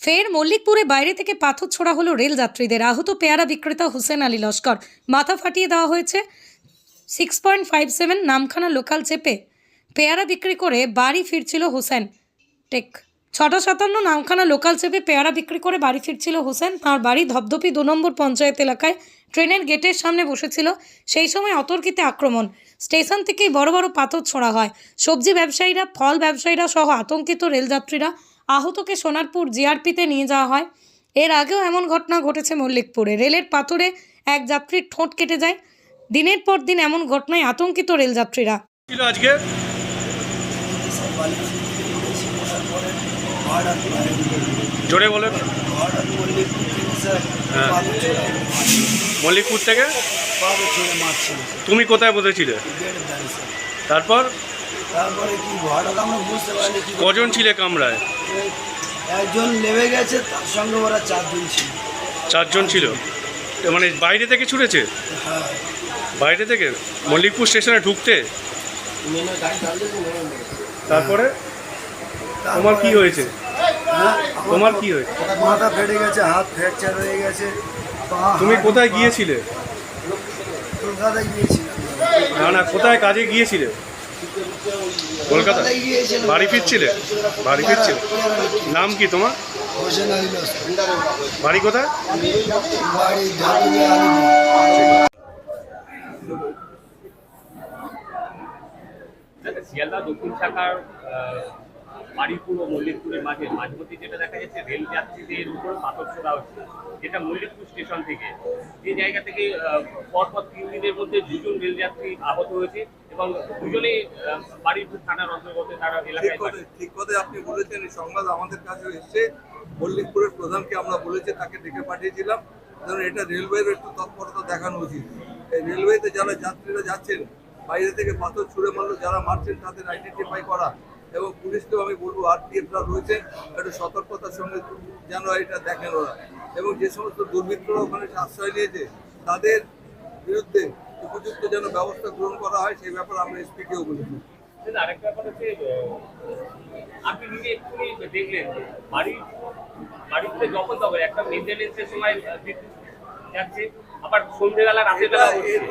ফের মল্লিকপুরে বাইরে থেকে পাথর ছোড়া হলো রেল যাত্রীদের। আহত পেয়ারা বিক্রেতা হোসেন আলী লস্কর। মাথা ফাটিয়ে দেওয়া হয়েছে six point five seven Namkhana local চেপে। পেয়ারা বিক্রি করে বাড়ি ফিরছিল হোসেন। টেক, ছটা সাতান্ন নামখানা লোকাল চেপে পেয়ারা বিক্রি করে বাড়ি ফিরছিল হোসেন। তাঁর বাড়ি ধপধপি দু নম্বর পঞ্চায়েত এলাকায়। ট্রেনের গেটের সামনে বসেছিল। সেই সময় অতর্কিতে আক্রমণ। স্টেশন থেকেই বড় বড় পাথর ছোড়া হয়। সবজি ব্যবসায়ীরা, ফল ব্যবসায়ীরা সহ আতঙ্কিত রেলযাত্রীরা আহতকে সোনারপুর জিআরপিতে নিয়ে যাওয়া হয়। এর আগেও এমন ঘটনা ঘটেছে মল্লিকপুরে। রেলের পাথরে এক যাত্রীর ঠোঁট কেটে যায়। দিনের পর দিন এমন ঘটনায় আতঙ্কিত রেলযাত্রীরা আজকে। জোরে বলেন। হ্যাঁ। মল্লিকপুর থেকে? তুমি কোথায় বসেছিলে? তারপর? তারপরে কি আমরা বুঝতে পারিনি কজন ছিলে কামরায়? একজন নেমে গেছে তার সঙ্গে ওরা চারজন ছিল। চারজন ছিল? মানে বাইরে থেকে ছুটেছে? হ্যাঁ বাইরে থেকে? মল্লিকপুর স্টেশনে ঢুকতে? তারপরে? তোমার কি হয়েছে? হ্যাঁ তোমার কি হয়েছে? মাথা ফেটে গেছে হাত ফ্র্যাকচার হয়ে গেছে তুমি কোথায় গিয়েছিলে? কলকাতায় গিয়েছিলাম। না না কোথায় কাজে গিয়েছিলে? কলকাতা? বাড়ি ফিরছিলে? বাড়ি ফিরছিলে? নাম কি তোমার? বাড়ি কোথায়? আচ্ছা, শিয়ালদা দক্ষিণ শাখার বাড়িপুর ও মল্লিকপুরের মাঝে মাঝপথে যেটা দেখা যাচ্ছে রেল যাত্রীদের উপর পাথর ছোড়া হচ্ছে। যেটা মল্লিকপুর স্টেশন থেকে। যে জায়গা থেকে পরপর তিন দিনের মধ্যে দুজন রেল যাত্রী আহত হয়েছে এবং দুজনেই বাড়িপুর থানার অন্তর্গত তারা ঠিক এলাকায় ঠিক কথা আপনি বলেছেন। সংবাদ আমাদের কাছে এসছে। মল্লিকপুরের প্রধানকে আমরা বলেছি তাকে ডেকে পাঠিয়েছিলাম। কারণ এটা রেলওয়ের একটু তৎপরতা দেখানো উচিত। এই রেলওয়েতে যারা যাত্রীরা যাচ্ছেন বাইরে থেকে পাথর ছুঁড়ে মারলো যারা মারছেন তাদের আইডেন্টিফাই করা। এবং পুলিশকেও আমি বলব আরপিএফরা রয়েছে, একটু সতর্কতার সঙ্গে যেন এটা দেখেন ওরা। এবং যে সমস্ত দুর্বৃত্তরা ওখানে আশ্রয় নিয়েছে, তাদের বিরুদ্ধে উপযুক্ত যেন ব্যবস্থা গ্রহণ করা হয়, সেই ব্যাপারে আমরা এসপিকেও বলেছি। আরেকটা ব্যাপার হচ্ছে আপনি নিজে এক্ষুনি দেখলেন যে বাড়ি বাড়িতে যখন তবে একটা মেনটেনেন্সের সময় বিদ্যুৎ যাচ্ছে আবার সন্ধ্যেবেলা রাতের এটা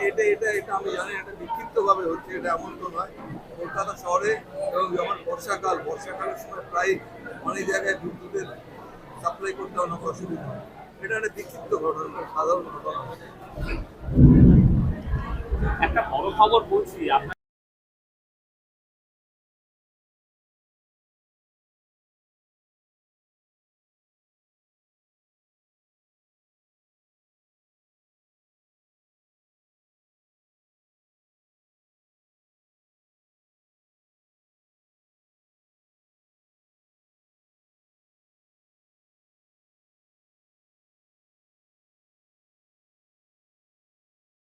এটা এটা এটা আমি জানি এটা বিক্ষিপ্ত ভাবে হচ্ছে এটা এমন তো নয়। কলকাতা শহরে এবং যখন বর্ষাকাল বর্ষাকালের সময় প্রায় অনেক জায়গায় বিদ্যুতের সাপ্লাই করতে অনেক অসুবিধা হয়। এটা একটা বিক্ষিপ্ত ঘটনা সাধারণ ঘটনা। একটা বড় খবর বলছি আপনার